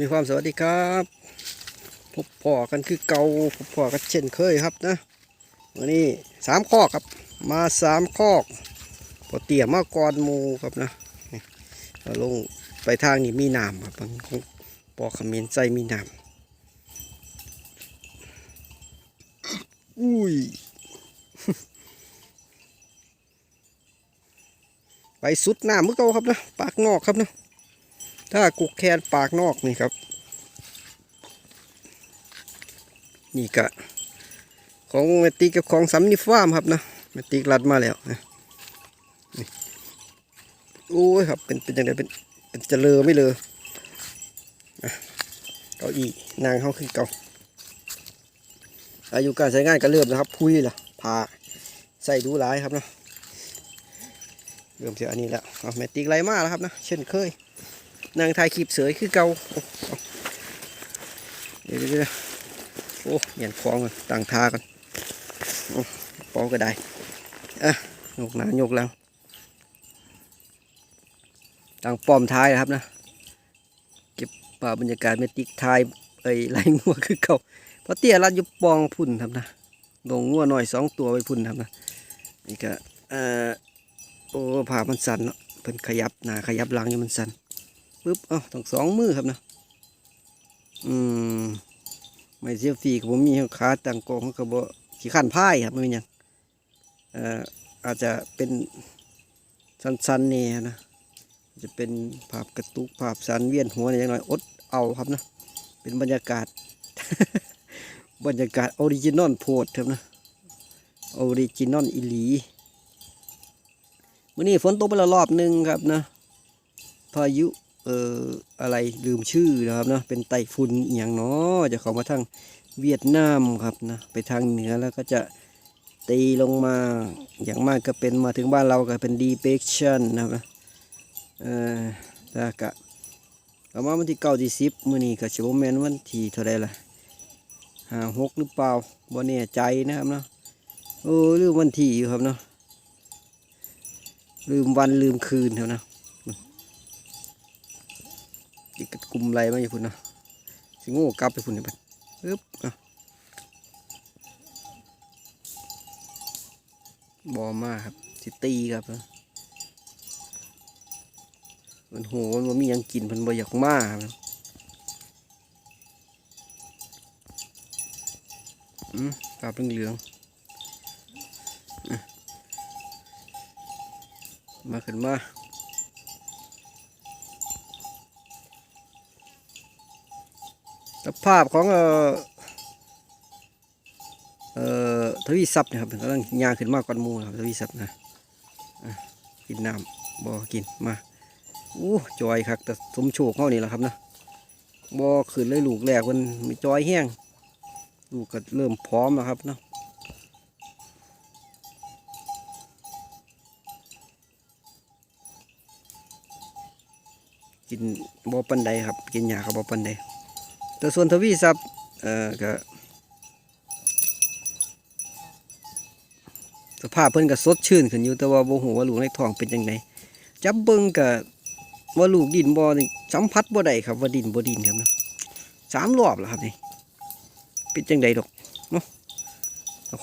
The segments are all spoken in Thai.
มีความสวัสดีครับ พบพ่อกันคือเก่าพบพ่อกันเช่นเคยครับนะวันนี้สามข้อครับ มาสามข้อพอเตี่ยมาก่อนมูครับนะเราลงไปทางนี้มีน้ำครับมันของปอขมิ้นใจมีน้ำอุ้ยไปสุดน้ำมือเก่าครับนะปากนอกครับนะ ถ้ากุกแคนปากนอกนี่ครับ นี่กะของเมติกกับของสัมนิฟามครับนะเมติกรัดมาแล้วนี่โอ้ยครับเป็นเป็นยังไงเป็นเป็นจะเลอไม่เลออะเก้าอี้นางเขาคือเก่าอายุการใช้งานก็เริ่มนะครับพุยล่ะพาใส่ดูหลายครับนะเริ่มเจากอันนี้แล้วเอาเมติกไรมาแล้วครับนะ เช่นเคย นางถ่ายคลิปเสยคือเกาเอาเดี๋ยวเดี๋ยวโอ้หยียนคลองกันตั้งทากันปองก็ได้อะยกหนาโยกหลังตั้งป้อมท้ายนะครับนะ เก็บภาบรรยากาศเมติกทายไอ้ไรงัวคือเก่าเพราะเตี้ยรัดยุบปองพุ่นครับนะลงงัวหน่อยสองตัวไปพุ่นครับนะนี่ก็เอ่อโอ้ผ่ามันสั่นเนาะเพิ่นขยับหนาขยับหลังอยู่มันสั่น ปึ๊บเอ้าต้องสองมือครับนะอืมไม่เสียฟรีกับผมมีขาต่างกองกับบ่ขี้ขันพายครับไม่เป็นยังเอ่ออาจจะเป็นสั้นๆเนี่ยนะจะเป็นภาพกระตุกภาพสันเวียนหัวเนี่ยอย่างน้อยอดเอาครับนะเป็นบรรยากาศ บรรยากาศออริจินอลโพดครับนะออริจินอลอีหลีมื่อนี้ฝนตกไปแล้วรอบหนึ่งครับนะ พายุ เอ่ออะไรลืมชื่อนะครับเนาะเป็นไต้ฝุ่นอย่างเนาะจะเข้ามาทางเวียดนามครับนะไปทางเหนือแล้วก็จะตีลงมาอย่างมากก็เป็นมาถึงบ้านเราก็เป็นดีเ e คชันนะครับนะเออแล้วก็ประมาณวันที่เก้าที่สิบมื้อนี้ก็ชิบแมนวันที่เท่าไรล่ะห้าหกหรือเปล่าบ่แน่ใจนะครับเนาะโอ้ลืมวันที่อยู่ครับเนาะลืมวันลืมคืนเท่านะ กกลุ่มไรมาอยู่พุ่นนะสิโง่กลับไปพุ่นนี่บัดปึ๊บอะบอมาครับสิตีครับ มันโหมันบ่มียังกินมันบ่อยากมาครับอืมปลาเป็นเหลืองมาขึ้นมา ภาพของเอ่อเอ่อทวีซับนะครับกำลังย่างขึ้นมากกว่ามูนะครับทวีซับนะะกินน้ำบ่กินมาอู้จอยครับแต่สมโชคเขานี่แหละครับนะบ่ขึ้นเลยลูกแรกมันมีจอยแห้งลูกก็เริ่มพร้อมแล้วครับเนาะกินบ่ปันใดครับ กินหญ้ากับบ่ปันใด แต่ส่วนทวีซับเอ่อก็สภาพเพิ่นก็สดชื่นขึ้นอยู่แต่ว่าบ่ฮู้ว่าลูกในท้องเป็นจังไดจับเบิ่งก็ว่าลูกดินบ่นี่สัมผัสบ่ได้ครับว่าดินบ่ดินครับเนาะสามรอบแล้วครับนี่เป็นจังไดดอกเนาะ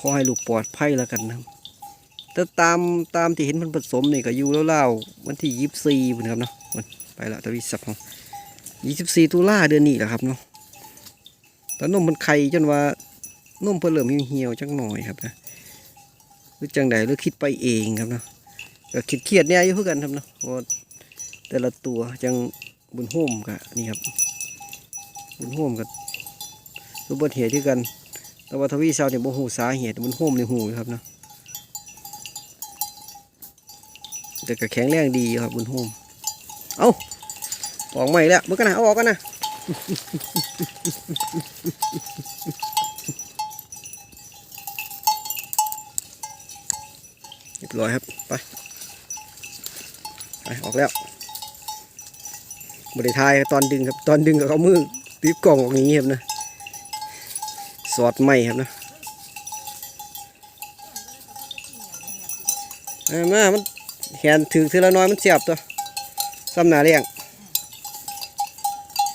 ขอให้ลูกปลอดภัยแล้วกันนะครับแต่ตามตามที่เห็นมันผสมนี่ก็อยู่แล้วๆวันที่24พุ่นครับเนาะไปล้วทวีซับของยี่สิบสี่ตุลาเดือนนี้แหละครับเนาะ แต่นมมันไข่จนว่านมเพิ่นเริ่มเหี่ยวๆจังหน่อยครับนะหรือจังใดหรือคิดไปเองครับเนาะก็คิดเครียดเนี่ยอยู่เพื่อกันครับเนาะว่าแต่ละตัวจังบุญโฮมกับนี่ครับ บุญโฮมกับรูปบทเหตุที่กันแต่ว่าทวีเซาเนี่ยบ่ฮู้สาเหตุบุญโฮมในหูครับเนาะแต่ก็แข็งแรงดีครับบุญโฮมเอาออกใหม่แล้วเมื่อกันนะเอาออกกันนะ เรียบร้อยครับไปไปออกแล้วบริทายตอนดึงครับ ตอนดึงกับเขามือตีบกล่องออกอย่างนี้ครับนะ สอดไหมครับนะเอามา มันแขนถือทีละน้อยมันเสียบตัวซ้ำหนาเรียง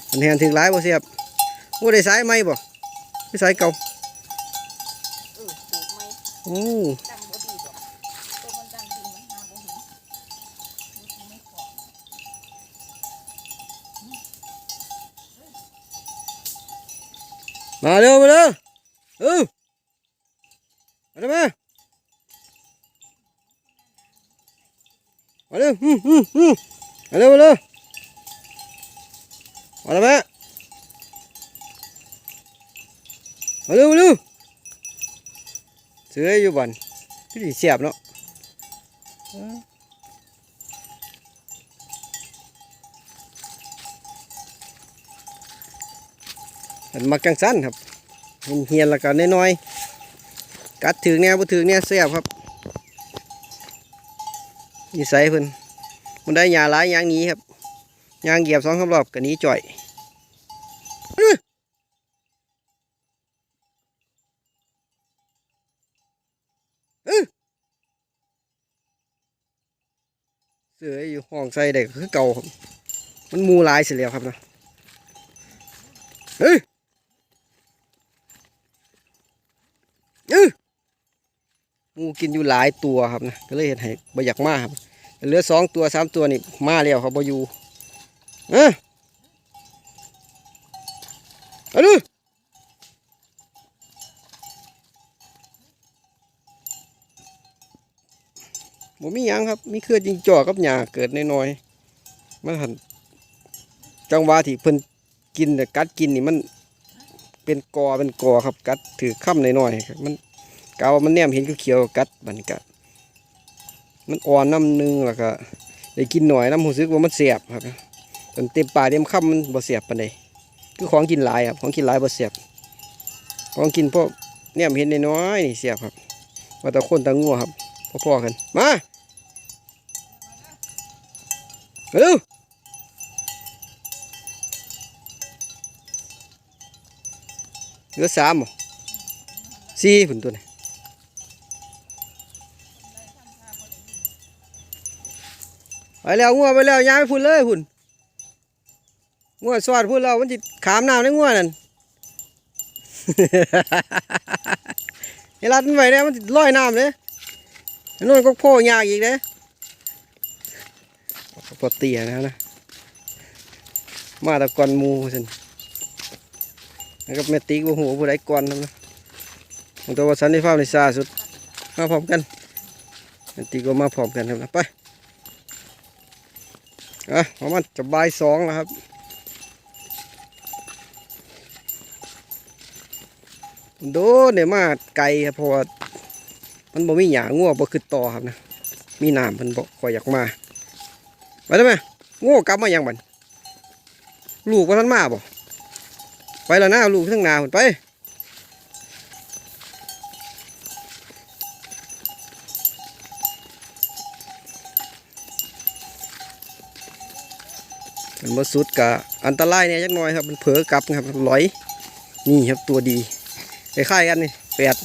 อันแหนถึงหลายบ่เสียบโอ้ได้สายไหมบ่ได้สายเก่าเออปลูกไม้โอ้ดังบ่ดีดอกตัวมันดังดีมันหาบ่เห็นมันไม่ขอมาเร็วมาเร็วเออมาเร็วมามาเร็วอืมอืมอืมมาเร็วมาเร็ว มาเร็วมามาเร็วมาเร็วเสืออยู่บ้านพี่สิเสียบเนาะมันมักจังสั้นครับมันเฮียนแล้วก็น้อยๆกัดถึงเนี่ยบ่ถึงเนี่ยเสียบครับนิสัยเพิ่นมันได้ยาหลายอยางนี้ครับ ยางเหยียบสองสามรอบก็หนี้จ่อยเสืออยู่ห้องใส่ได้ก็คือเก่าครับมันมูหลายเสียแล้วครับนะเฮ้ยอื้องูกินอยู่หลายตัวครับนะก็เลยเห็นให้บอยากมาครับเหลือสองตัวสามตัวนี่มาแล้วครับบอยู่ อ้อเอาดูบ่มีหยังครับ มีเครือจิงจอกกับหญ้าเกิดน้อยๆมันหันจังหวะที่เพิ่นกินแต่กัดกินนี่มันเป็นกอเป็นกอครับ กัดถือค่ำน้อยๆครับมันกาวมันแนมเห็นเขียวกัดบันกัด มันอ่อนน้ำนึงแล้วก็ได้กินหน่อยน้ำหูซึกว่ามันเสียบครับ จนเต็มป่าเต็มค่ำมันบ่เสียบปานใดคือของกินหลายครับของกินหลายบ่เสียบ ของกินพวกแนมเห็นน้อยนี่เสียบครับว่าต่คนตะงัวครับพ่อๆกันมาเร็วเหลือสามสี่ผุนตัวนี้ไปแล้วงัวไปแล้วย้ายไปพุ่นเลยพุ่น งัวสวัสดพุ่นเรามันจิขามน้ำในงัวนั่นไอ้รัดมันไว้เนี่ยมันลอยน้ำเลยนู่นก็โพ่ยากอีกเลยปอเตี่ยนะนะ มาตะกอนมูสินแล้วก็แม่ติ๊กว่าหัวผู้ใดกอนนะผมตัวสันนิภาในซาสุด มาพร้อมกันแม่ติ๊กก็มาพร้อมกันครับนะไปอะประมาณจะบ่ายสองแล้วครับ โดนเนี่ยมาไกลครับเพราะว่ามันบ่มีหยาง่วบ่คือต่อครับนะ มีน้ำมันบ่คอยอยากมาไปได้ไหมง่วกลับมาอย่างบันลูกว่าท่านมาบ่ไปแล้วนะลูกทั้งนาผนไปมันมาสุดกะอันตรายเนี่ยจักหน่อยครับ มันเผลอกลับนะครับลอย นี่ครับตัวดี คล้ายๆกันนี่แปด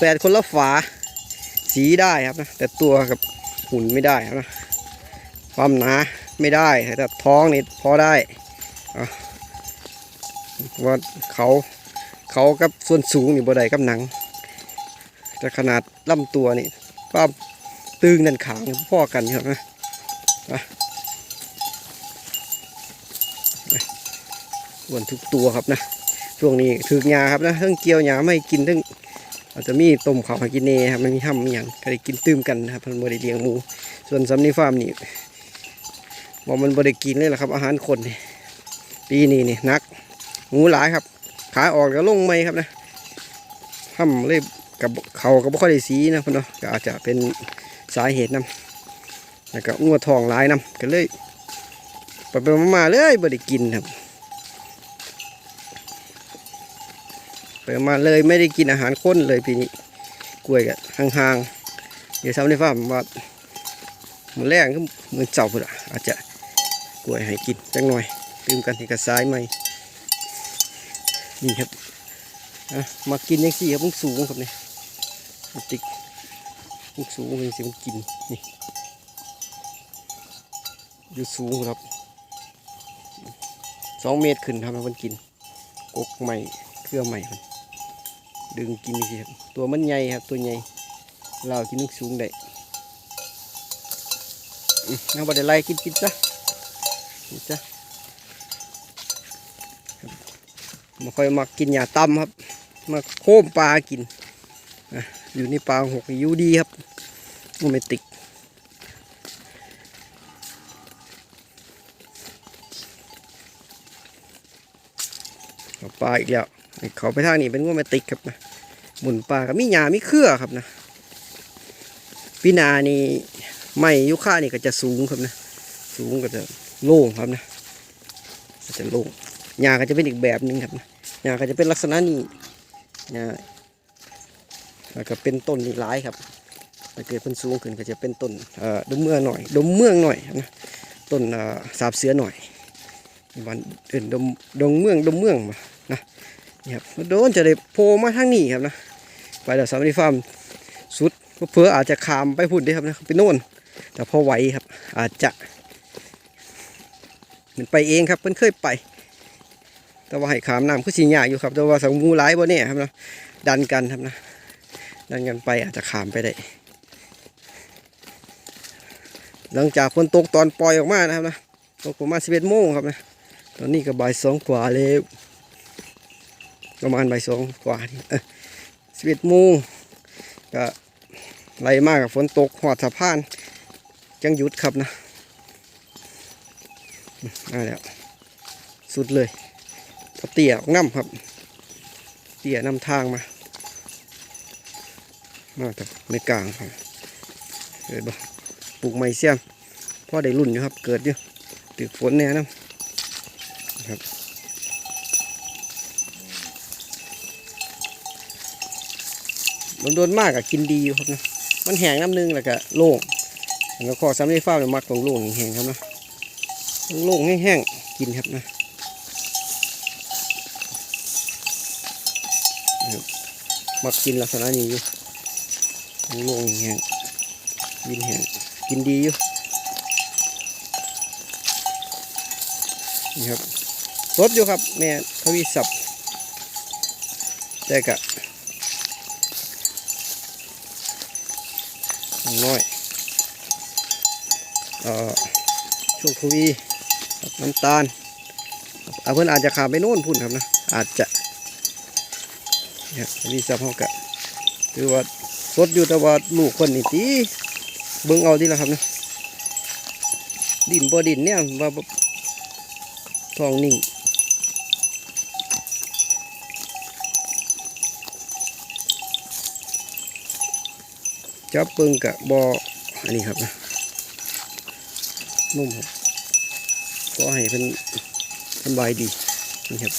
แปดคนละฝา สีได้ครับนะแต่ตัวกับหุ่นไม่ได้ครับนะความหนาไม่ได้แต่ท้องนี่พอได้ว่าเขาเขากับส่วนสูงนี่บ่ได้กับหนังแต่ขนาดลำตัวนี่ป้าตึงนันขางพ่อกันครับนะไปไปอ้วนทุกตัวครับนะ ช่วงนี้ถือกหญ้าครับนะทั้งเกี่ยวหญ้าไม่กินทั้งอาจจะมีต้มข้าวกินเนครับมันมีห้ำมีอย่างก็ได้กินตื้มกันนะครับมันบ่ไดเลี้ยงหมู ส่วนสำนีฟาร์มนี่บอกมันบ่ได้กินเลยละครับ อาหารคนปีนี้นี่นักงูหลายครับ ขาออกก็ลงไม่ครับนะทำเลยกับเขาก็บ่ค่อยได้สีนะพ่นเนาะก็อาจจะเป็นสาเหตุนํแล้วก็งัวทองหลายนํก็เลยไปไปมาๆเลยบ่ได้กินครับ ไปมาเลยไม่ได้กินอาหารข้นเลยปีนี้กล้วยกับห่างๆ เดี๋ยวทำในฟาร์มว่ามือแรกก็มือเจ้าพุ่นอะอาจจะกล้วยให้กินจังหน่อยลืมกันที่กระซ้ายไหมนี่ครับมากินยังสี่ครับมันสูงครับเนี่ยมันจิกมันสูงยังสิมันกินนี่อยู่สูงครับสองเมตรขึ้นครับมันกินกกใหม่เครือใหม่มัน ดึงกินนี่สิครับตัวมันใหญ่ครับตัวใหญ่เรากินนึกสูงได้อืมเอาไปได้ไล่กินกินจ้ะกินจ้ะมาค่อยมากินหญ้าต่ำครับ มาโค้มปลากินอยู่ในปลาหกอยู่ดีครับโมเมติกเอาปลาอีกแล้ว เขาไปทางนี้เป็นงูแมติกครับนะหมุนปลากับมีหยามีเครือครับนะปีหนานี่ไม่ยุค่านี่ก็จะสูงครับนะ สูงก็จะโล่งครับนะก็จะโล่งหญ้าก็จะเป็นอีกแบบหนึ่งครับนะหญ้าก็จะเป็นลักษณะนี้หญ้าแล้วก็เป็นต้นนี่หลายครับถ้าเกิดเป็นสูงขึ้นก็จะเป็นต้นดมเมืองหน่อย ดมเมืองหน่อยนะต้นสาบเสือหน่อยวันเดินดมดงเมืองดมเมืองมานะ นี่ครับโดนจะได้โผล่มาทางนี้ครับนะไปเดี๋ยวสามริฟาร์มสุดเพื่ออาจจะขามไปพุ่นได้ครับนะไปโน่น แต่พอไหวครับ อาจจะมันไปเองครับมันเคยไป แต่ว่าให้ขามน้ำคือสีหยาอยู่ครับ แต่ว่าสังงูร้ายบ่เนี่ยครับนะดันกันครับนะดันกันไปอาจจะขามไปได้ หลังจากฝนตกตอนปล่อยออกมานะครับนะตกประมาณสิบเอ็ดโมงครับนะตอนนี้ก็บ่ายสองกว่าแล้ว ประมาณบ่ายสองกว่าสิบเอ็ดโมงก็ไหลมากกับฝนตกหอดสะพานจังหยุดครับนะอืมาแล้วสุดเลยพอเตี่ยออกน้ำครับ เตี่ยนำทางมา มาจากในกลางครับเกิดบ่ปลูกไม้เสียมพ่อได้รุ่นอยู่ครับ เกิดอยู่ตึกฝนเนี่ยนะ ครับมัน โดนมากอะกินดีอยู่ครับนะมันแห้งน้ำนึงแล้วก็โล่งแล้วก็ขอซ้ำในฟ้าเลยมักตรงโล่งแห้งๆครับนะโล่งแห้งๆกินครับนะมักกินลักษณะนี้อยู่โล่งแห้งกินแห้งกินดีอยู่นี่ครับสดอยู่ครับแม่ทวีศัพท์แต่กะ น้อยช่วงทวีน้ำตาลอาเพื่อนอาจจะขาไปโน่นพุ่นครับนะ อาจจะเนี่ยทวีศัพกะถือว่าสดอยู่แต่ว่าลูกคนนี่ตีเบิ่งเอาดีละครับนะดินบ่ดินเนี่ยว่าทองนิ่ง จับเปิงกะบออันนี้ครับนะนุ่มครับก็ให้เป็นสบายดีนี่ครับ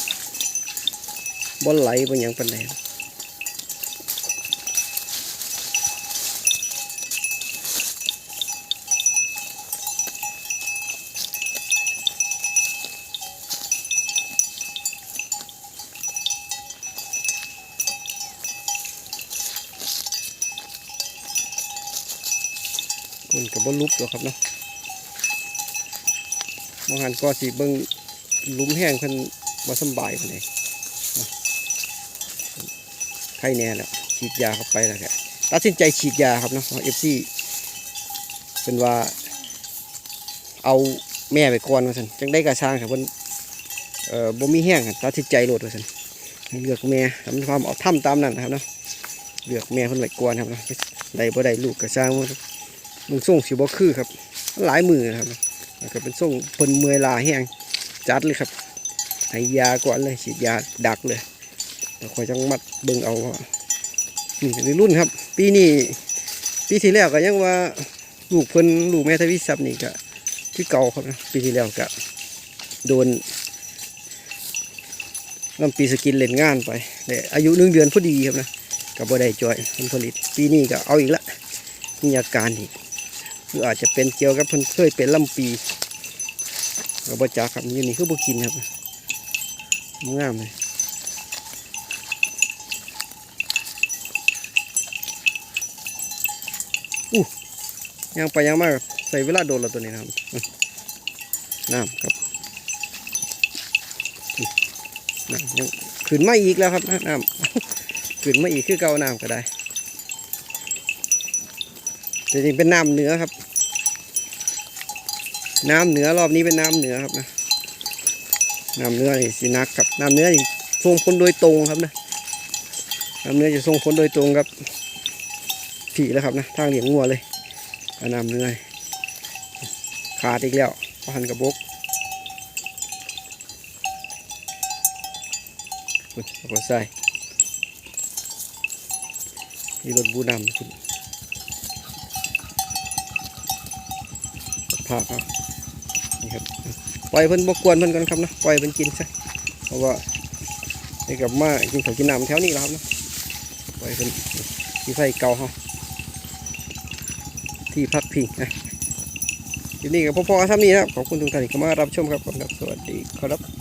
บอลไหลเป็นอย่างปันไหน ครันกับบอลลุบหรอกครับเนาะมองหันก็สีเบิ้งหลุมแห้งเพิ่นว่าสบายปานเนาะไข้แน่แล้วฉีดยาเข้าไปแล้วแกตัดสินใจฉีดยาครับเนาะเอฟซีเป็นว่า เอาแม่ไปก่อนว่าสันจังได้กระช่างครับเพิ่นเอ่อบ่มีแห้งครับตัดสินใจโหลดว่าสันเลือกแม่ทำความเอาทำตามนั้นนะครับเนาะเลือกแม่เพิ่นไว้ก่อนครับเนาะได้บ่ได้ลูกกระช่าง มันมึงส่งสิบ่คือครับ หลายมือครับเนาะแล้วก็เป็นส่งเพิ่นเมื่อยลาแห้งจัดเลยครับให้ยาก่อนเลยฉีดยาดักเลยแล้วคอยจังมัดเบิ่งเอาว่านี่เป็นรุ่นครับ ปีนี้ปีที่แล้วก็ยังว่าลูกเพิ่นลูกแม่ทวีศัพท์นี่ก็ที่เก่าครับนะปีที่แล้วก็โดนลำปีสกินเล่นงานไปแต่อายุหนึ่งเดือนพอดีครับนะกับบ่ได้จอยผลผลิต ปีนี้ก็เอาอีกละมีอาการอีก หรืออาจจะเป็นเกียวกับเพิ่นเคยเป็นลำปีกับ่จักครับอยี่นี่คือบ่กินครับงามเลยอู้ย่างไปย่างมากใส่เวลาโดนล้วตัวนี้นะครับน้ำครับน้ำยังขึ้นมาอีกแล้วครับนะน้ำขึ้นมาอีกคือเก่าน้ำก็ได้ แต่จริงเป็นน้ำเหนือครับ น้ำเหนือรอบนี้เป็นน้ำเหนือครับนะน้ำเหนือนี่สินักครับน้ำเหนือนี่ส่งผลโดยตรงครับนะน้ำเหนือจะส่งผลโดยตรงครับผีแล้วครับนะทางเหลียงงัวเลยน้ำเหนือขาดอีกแล้วพันกระบกอุ๊ยเอาใส่มีรถบูนำคุณ พาครับนี่ครับปล่อยเพิ่นบกวนเพิ่นก่อนครับนะปล่อยเพิ่นกินซะเพราะว่าได้กลับมากินข้าวกินน้ำแถวนี้แล้วครับนะปล่อยเพิ่นที่ไฟเก่าเฮาที่พักพิงนะทีนี้กับพ่อๆทำนี้นะครับขอบคุณทุกท่านที่เข้ามารับชมครับผมครับสวัสดีครับ